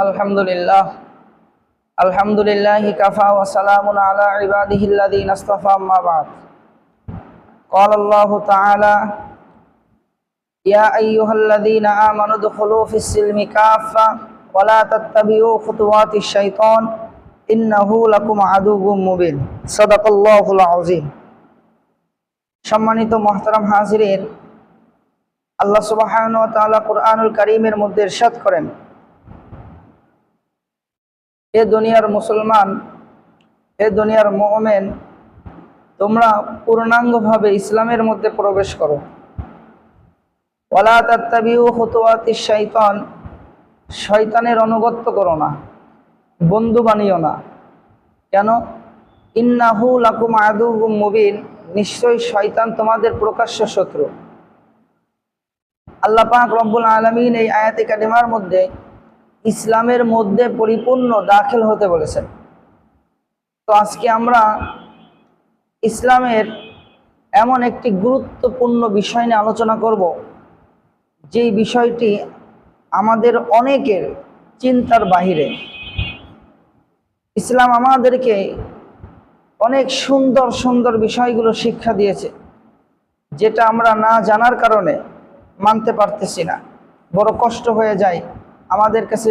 الحمد لله الحمد لله كفى وسلام على عباده الذين اصطفى أما بعد قال الله تعالى يا أيها الذين آمنوا ادخلوا في السلم كافة ولا تتبعوا خطوات الشيطان إنه لكم عدو مبين صدق الله العظيم সম্মানিত মহতারাম হাজিরের আল্লাহ সুবহানাহু ওয়া তাআলা কুরআনুল কারীমের মধ্যে ইরশাদ করেন এ দুনিয়ার মুসলমান, এ দুনিয়ার মোমেন, তোমরা পূর্ণাঙ্গভাবে ইসলামের মধ্যে প্রবেশ করো। তাত্তাবিউ খুতুওয়াতিশ শাইতান, শয়তানের অনুগত্য করো না, বন্ধু বানিও না। কেন? ইন্নাহু লাকুম আদুউম মুবিন, নিশ্চয়ই শয়তান তোমাদের প্রকাশ্য শত্রু। আল্লাহ পাক রব্বুল আলামিন এই আয়াতে কারিমার মধ্যে ইসলামের মধ্যে পরিপূর্ণ দাখিল হতে বলেছেন। তো আজকে আমরা ইসলামের এমন একটি গুরুত্বপূর্ণ বিষয় নিয়ে আলোচনা করব, যেই বিষয়টি আমাদের অনেকের চিন্তার বাহিরে। ইসলাম আমাদেরকে অনেক সুন্দর সুন্দর বিষয়গুলো শিক্ষা দিয়েছে, যেটা আমরা না জানার কারণে মানতে পারতেছি না। বড় কষ্ট হয়ে যায় আমাদের কাছে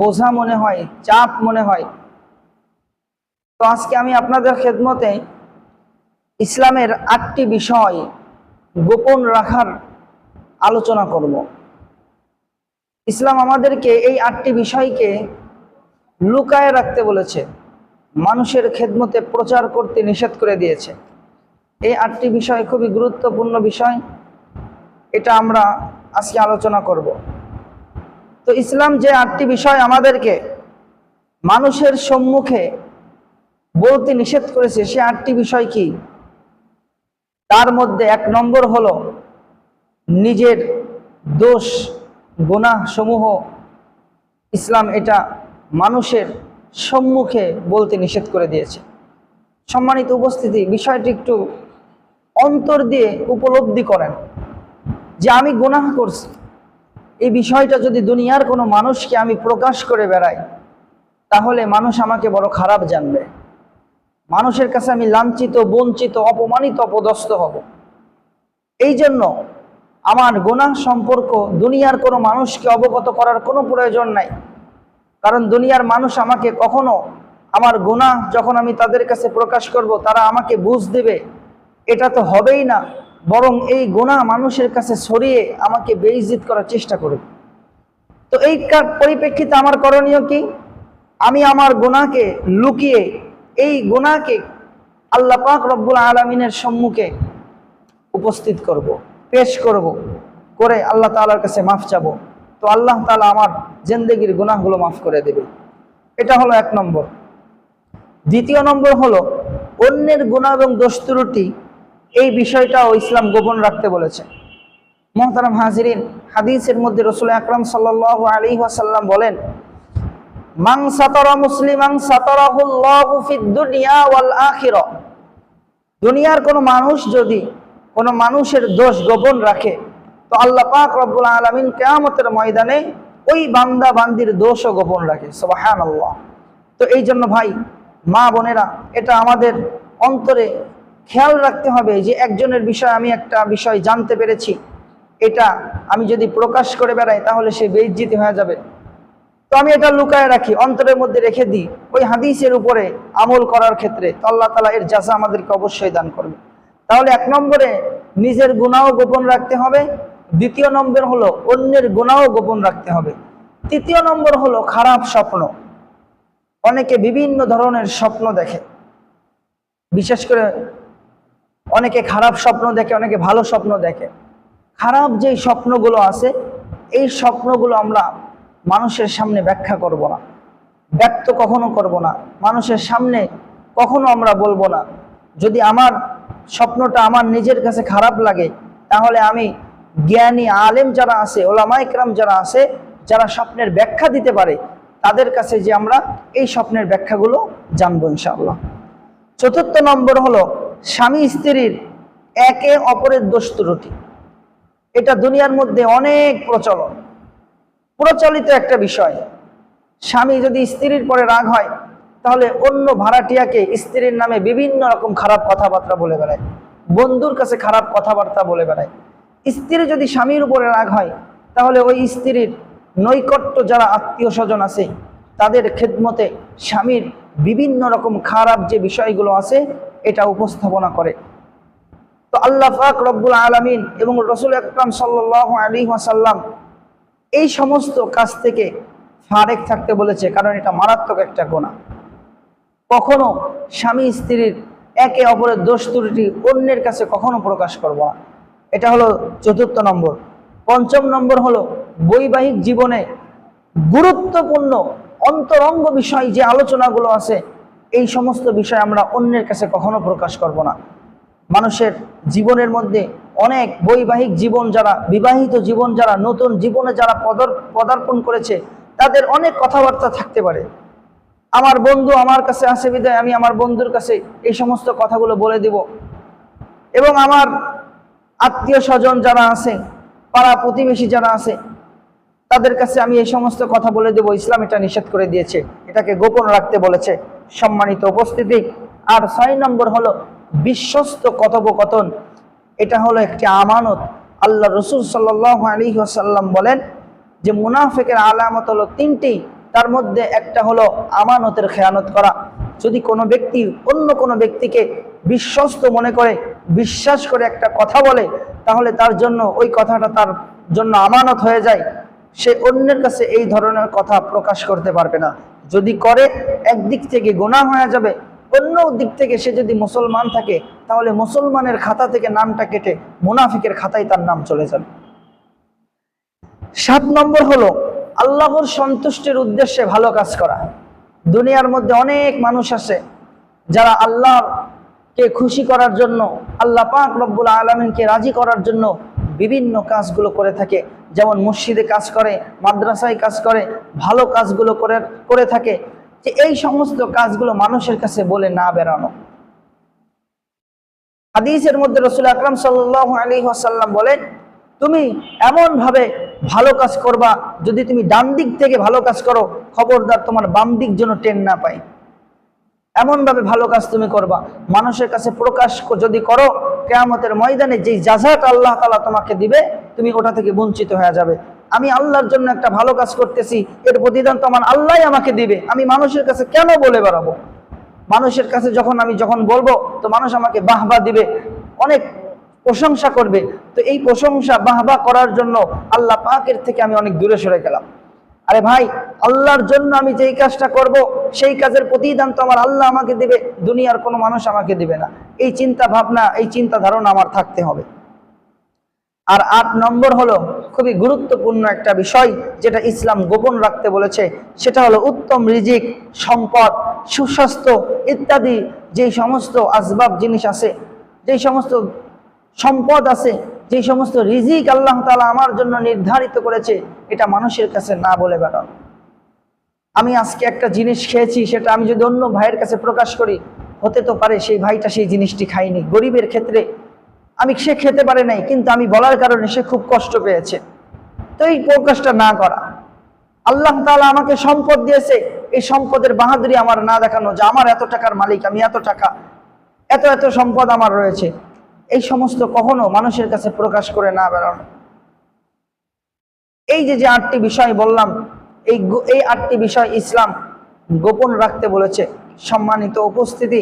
বোঝা মনে হয়, চাপ মনে হয়। তো আজকে আমি আপনাদের খেদমতে ইসলামের আটটি বিষয় গোপন রাখার আলোচনা করব। ইসলাম আমাদেরকে এই আটটি বিষয়কে লুকায় রাখতে বলেছে, মানুষের খেদমতে প্রচার করতে নিষেধ করে দিয়েছে। এই আটটি বিষয় খুবই গুরুত্বপূর্ণ বিষয়, এটা আমরা আজকে আলোচনা করব। তো ইসলাম যে আটটি বিষয় আমাদেরকে মানুষের সম্মুখে বলতে নিষেধ করেছে, সে আটটি বিষয় কি? তার মধ্যে এক নম্বর হলো নিজের দোষ গুনাহ সমূহ ইসলাম এটা মানুষের সম্মুখে বলতে নিষেধ করে দিয়েছে। সম্মানিত উপস্থিতি, বিষয়টি একটু অন্তর দিয়ে উপলব্ধি করেন যে আমি গুনাহ করছি। এই বিষয়টা যদি দুনিয়ার কোনো মানুষকে আমি প্রকাশ করে বেড়াই, তাহলে মানুষ আমাকে বড় খারাপ জানবে। মানুষের কাছে আমি লাঞ্ছিত, বঞ্চিত, অপমানিত, অপদস্থ হব। এই জন্য আমার গুনাহ সম্পর্ক দুনিয়ার কোনো মানুষকে অবগত করার কোনো প্রয়োজন নাই। কারণ দুনিয়ার মানুষ আমাকে কখনো আমার গুনাহ যখন আমি তাদের কাছে প্রকাশ করব, তারা আমাকে বুঝ দেবে। এটা তো হবেই না। বরং এই গোনা মানুষের কাছে ছড়িয়ে আমাকে বেইজিত করার চেষ্টা করবে তো এই পরিপ্রেক্ষিতে আমার করণীয় কি আমি আমার গোনাকে লুকিয়ে, এই গোনাকে আল্লাহ পাক রব্বুল আলমিনের সম্মুখে উপস্থিত করব। পেশ করব। করে আল্লাহ তালার কাছে মাফ চাবো তো আল্লাহ তালা আমার জেন্দেগির গুনাহগুলো মাফ করে দেবে এটা হলো এক নম্বর দ্বিতীয় নম্বর হলো, অন্যের গুণা এবং দোস্তুরুটি এই বিষয়টাও ইসলাম গোপন রাখতে বলেছে। মোহতারাম হাজিরিন হাদিসের মধ্যে রসুল আকরাম সাল্লাহ আলী ওয়াসাল্লাম বলেন মাং সাতরা মুসলিমাং ফিদ দুনিয়া ওয়াল দুনিয়ার কোনো মানুষ যদি কোনো মানুষের দোষ গোপন রাখে, তো আল্লাহ পাক রব্বুল আলামিন কিয়ামতের ময়দানে ওই বান্দা বান্দির দোষও গোপন রাখে, সুবহানাল্লাহ। তো এই জন্য ভাই, মা বোনেরা, এটা আমাদের অন্তরে খেয়াল রাখতে হবে যে একজনের বিষয় আমি একটা বিষয় জানতে পেরেছি। এটা আমি যদি প্রকাশ করে বেড়াই তাহলে সে বেইজ্জিতি হয়ে যাবে। তো আমি এটা লুকায় রাখি, অন্তরের মধ্যে রেখে দিই। ওই হাদিসের উপরে আমল করার ক্ষেত্রে তো আল্লাহ তালা এর জাসা আমাদেরকে অবশ্যই দান করবে। তাহলে এক নম্বরে নিজের গুণাও গোপন রাখতে হবে। দ্বিতীয় নম্বর হলো অন্যের গুণাও গোপন রাখতে হবে। তৃতীয় নম্বর হলো খারাপ স্বপ্ন। অনেকে বিভিন্ন ধরনের স্বপ্ন দেখে। বিশেষ করে অনেকে খারাপ স্বপ্ন দেখে, অনেকে ভালো স্বপ্ন দেখে। খারাপ যেই স্বপ্নগুলো আছে, এই স্বপ্নগুলো আমরা মানুষের সামনে ব্যাখ্যা করব না। ব্যক্ত কখনো করব না। মানুষের সামনে কখনো আমরা বলব না। যদি আমার স্বপ্নটা আমার নিজের কাছে খারাপ লাগে, তাহলে আমি জ্ঞানী আলেম যারা আছে, ওলামা ইকরাম যারা আছে, যারা স্বপ্নের ব্যাখ্যা দিতে পারে, তাদের কাছে যে আমরা এই স্বপ্নের ব্যাখ্যাগুলো জানব ইনশাআল্লাহ। চতুর্থ নম্বর হলো স্বামী স্ত্রীর একে অপরের দোষ এটা দুনিয়ার মধ্যে অনেক প্রচলন। প্রচলিত একটা বিষয়। স্বামী যদি স্ত্রীর পরে রাগ হয়, তাহলে অন্য ভাড়াটিয়াকে স্ত্রীর নামে বিভিন্ন রকম খারাপ কথাবার্তা বলে বেড়ায়, বন্ধুর কাছে খারাপ কথাবার্তা বলে বেড়ায়। স্ত্রী যদি স্বামীর উপরে রাগ হয়, তাহলে ওই স্ত্রীর নৈকট্য যারা আত্মীয় স্বজন আছে, তাদের খেদমতে স্বামীর বিভিন্ন রকম খারাপ যে বিষয়গুলো আছে এটা উপস্থাপনা করে। তো আল্লাহ ফাক রব্বুল আলমিন এবং রসুল আকরাম সাল্লাহ আলী ওয়াসাল্লাম এই সমস্ত কাজ থেকে ফারেক থাকতে বলেছে, কারণ এটা মারাত্মক একটা গোনা কখনো স্বামী স্ত্রীর একে অপরের দোষ ত্রুটি অন্যের কাছে কখনো প্রকাশ করব না। এটা হলো চতুর্থ নম্বর। পঞ্চম নম্বর হলো বৈবাহিক জীবনে গুরুত্বপূর্ণ অন্তরঙ্গ বিষয় যে আলোচনাগুলো আছে এই সমস্ত বিষয় আমরা অন্যের কাছে কখনো প্রকাশ করব না। মানুষের জীবনের মধ্যে অনেক বৈবাহিক জীবন যারা, বিবাহিত জীবন যারা, নতুন জীবনে যারা পদর, পদার্পণ করেছে, তাদের অনেক কথাবার্তা থাকতে পারে। আমার বন্ধু আমার কাছে আসে বিদায়, আমি আমার বন্ধুর কাছে এই সমস্ত কথাগুলো বলে দিব। এবং আমার আত্মীয় স্বজন যারা আছে, পাড়া প্রতিবেশী যারা আছে, তাদের কাছে আমি এই সমস্ত কথা বলে দেব। ইসলাম এটা নিষেধ করে দিয়েছে। এটাকে গোপন রাখতে বলেছে। সম্মানিত উপস্থিতি। আর ছয় নম্বর হলো বিশ্বস্ত কথোপকথন। এটা হলো একটি আমানত। আল্লাহ রসুল সাল্লাহ আলী আসাল্লাম বলেন যে, মুনাফেকের আলামত হলো তিনটি। তার মধ্যে একটা হলো আমানতের খেয়ানত করা। যদি কোনো ব্যক্তি অন্য কোনো ব্যক্তিকে বিশ্বস্ত মনে করে, বিশ্বাস করে একটা কথা বলে, তাহলে তার জন্য ওই কথাটা তার জন্য আমানত হয়ে যায়। সে অন্যের কাছে এই ধরনের কথা প্রকাশ করতে পারবে না। যদি করে, একদিক থেকে গোনা হয়ে যাবে, অন্য দিক থেকে সে যদি মুসলমান থাকে, তাহলে মুসলমানের খাতা থেকে নামটা কেটে মুনাফিকের খাতায় তার নাম চলে যাবে। সাত নম্বর হলো, আল্লাহর সন্তুষ্টির উদ্দেশ্যে ভালো কাজ করা। দুনিয়ার মধ্যে অনেক মানুষ আছে, যারা আল্লাহকে খুশি করার জন্য, আল্লাহ পাক রব্বুল আলমিনকে রাজি করার জন্য বিভিন্ন কাজগুলো করে থাকে। যেমন মসজিদে কাজ করে, মাদ্রাসায় কাজ করে, ভালো কাজগুলো করে করে থাকে। যে এই সমস্ত কাজগুলো মানুষের কাছে বলে না বেরানো হাদিসের মধ্যে রসুল আকরাম সাল্লাহ আলী আসাল্লাম বলেন, তুমি এমন ভাবে ভালো কাজ করবা, যদি তুমি ডান দিক থেকে ভালো কাজ করো, খবরদার তোমার বাম দিক যেন টেন না পাই এমন ভাবে ভালো কাজ তুমি করবা। মানুষের কাছে প্রকাশ যদি করো, কেয়ামতের ময়দানে যেই জাজাট আল্লাহ তালা তোমাকে দিবে, তুমি ওটা থেকে বঞ্চিত হয়ে যাবে। আমি আল্লাহর জন্য একটা ভালো কাজ করতেছি, এর প্রতিদান তো আমার আল্লাহ আমাকে দিবে। আমি মানুষের কাছে কেন বলে বেড়াবো? মানুষের কাছে যখন আমি যখন বলব, তো মানুষ আমাকে বাহবা দিবে, অনেক প্রশংসা করবে। তো এই প্রশংসা, বাহবা করার জন্য আল্লাহ পাকের থেকে আমি অনেক দূরে সরে গেলাম। আরে ভাই, আল্লাহর জন্য আমি যেই কাজটা করব, সেই কাজের প্রতিদান তো আমার আল্লাহ আমাকে দেবে, দুনিয়ার কোনো মানুষ আমাকে দেবে না। এই চিন্তা ভাবনা, এই চিন্তা ধারণা আমার থাকতে হবে। আর আট নম্বর হলো, খুবই গুরুত্বপূর্ণ একটা বিষয়, যেটা ইসলাম গোপন রাখতে বলেছে, সেটা হলো উত্তম রিজিক, সম্পদ, সুস্বাস্থ্য ইত্যাদি যেই সমস্ত আসবাব জিনিস আছে, যেই সমস্ত সম্পদ আছে যেই সমস্ত রিজিক আল্লাহ তালা আমার জন্য নির্ধারিত করেছে, এটা মানুষের কাছে না বলে বেড়ানো আমি আজকে একটা জিনিস খেয়েছি, সেটা আমি যদি অন্য ভাইয়ের কাছে প্রকাশ করি, হতে তো পারে সেই ভাইটা সেই জিনিসটি খাইনি গরিবের ক্ষেত্রে আমি, সে খেতে পারে নাই, কিন্তু আমি বলার কারণে সে খুব কষ্ট পেয়েছে। তো এই প্রকাশটা না করা। আল্লাহ তালা আমাকে সম্পদ দিয়েছে, এই সম্পদের বাহাদুরি আমার না দেখানো যে আমার এত টাকার মালিক, আমি এত টাকা, এত এত সম্পদ আমার রয়েছে। এই সমস্ত কখনো মানুষের কাছে প্রকাশ করে না বেরোনো এই যে যে আটটি বিষয় বললাম, এই এই আটটি বিষয় ইসলাম গোপন রাখতে বলেছে। সম্মানিত উপস্থিতি,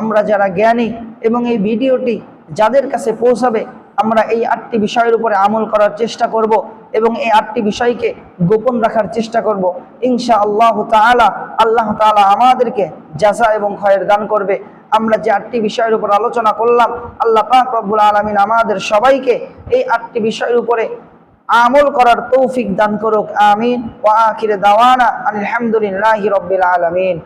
আমরা যারা জ্ঞানী এবং এই ভিডিওটি যাদের কাছে পৌঁছাবে, আমরা এই আটটি বিষয়ের উপরে আমল করার চেষ্টা করব এবং এই আটটি বিষয়কে গোপন রাখার চেষ্টা করব। ইনশা আল্লাহ তাআলা আল্লাহ তাআলা আমাদেরকে জাযা এবং খয়ের দান করবে। আমরা যে আটটি বিষয়ের উপর আলোচনা করলাম, আল্লাহ পাক রব্বুল আলামিন আমাদের সবাইকে এই আটটি বিষয়ের উপরে আমল করার তৌফিক দান করুক, আমিন। ও আখিরে দাওয়ানা আলহামদুলিল্লাহি রব্বিল আলামিন।